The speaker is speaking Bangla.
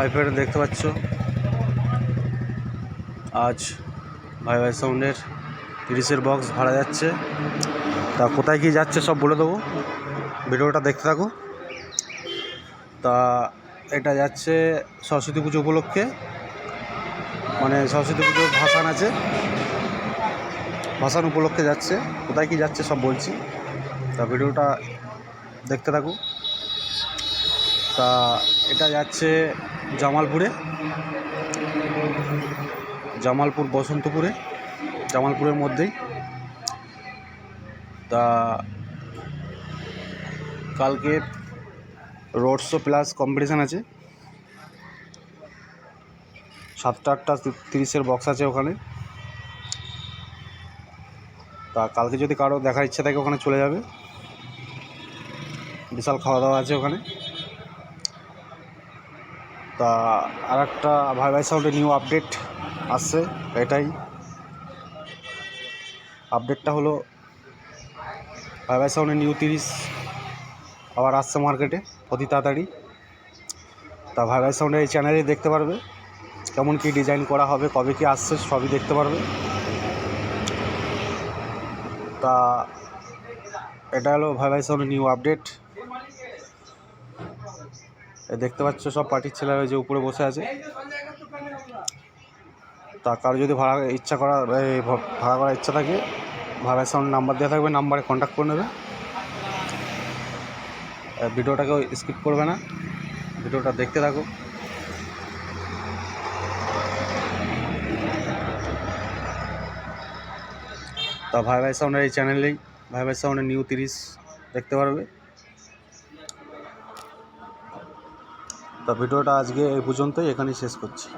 হাই ফ্রেন্ড দেখতে পাচ্ছ। আজ ভাই ভাই সাউন্ডের তিরিশের বক্স ভাড়া যাচ্ছে। তা কোথায় কি যাচ্ছে সব বলে দেবো। ভিডিওটা দেখতে থাকো। তা এটা যাচ্ছে সরস্বতী পুজো উপলক্ষে। মানে সরস্বতী পুজোর ভাসান আছে। ভাসান উপলক্ষে যাচ্ছে। কোথায় কি যাচ্ছে সব বলছি। তা ভিডিওটা দেখতে থাকো। তা এটা যাচ্ছে জামালপুরে, জামালপুর বসন্তপুরে, জামালপুরের মধ্যেই। তা কালকে রোড শো প্লাস কম্পিটিশান আছে। সাতটা আটটা তিরিশের বক্স আছে ওখানে। তা কালকে যদি কারও দেখার ইচ্ছা থাকে ওখানে চলে যাবে। বিশাল খাওয়া দাওয়া আছে ওখানে। তা আর একটা ভাই ভাই সাউন্ডে নিউ আপডেট আসছে এটাই। আপডেটটা হলো ভাই ভাই সাউন্ডে নিউ তিরিশ আবার আসছে মার্কেটে অতি তাড়াতাড়ি। তা ভাই ভাই সাউন্ডের এই চ্যানেলে দেখতে পারবে, কেমন কি ডিজাইন করা হবে, কবে কি আসছে সবই দেখতে পারবে। তা এটা হলো ভাই ভাই সাউন্ডের নিউ আপডেট দেখতে পাচ্ছ সব পার্টির ছেলেরা যে উপরে বসে আছে। তা কারও যদি ভাড়া ইচ্ছা করা ভাড়া করার ইচ্ছা থাকে ভাড়া সাউন্ড নাম্বার দেওয়া থাকবে নাম্বারে কন্ট্যাক্ট করে নেবে। এ, ভিডিওটাকেও স্কিপ করবে না। ভিডিওটা দেখতে থাকো। তা ভাই ভাই সাউন্ডের এই চ্যানেলেই ভাই ভাই সাউন্ডের নিউ তিরিশ দেখতে পারবে। তা ভিডিওটা আজকে এই পর্যন্তই এখানেই শেষ করছি।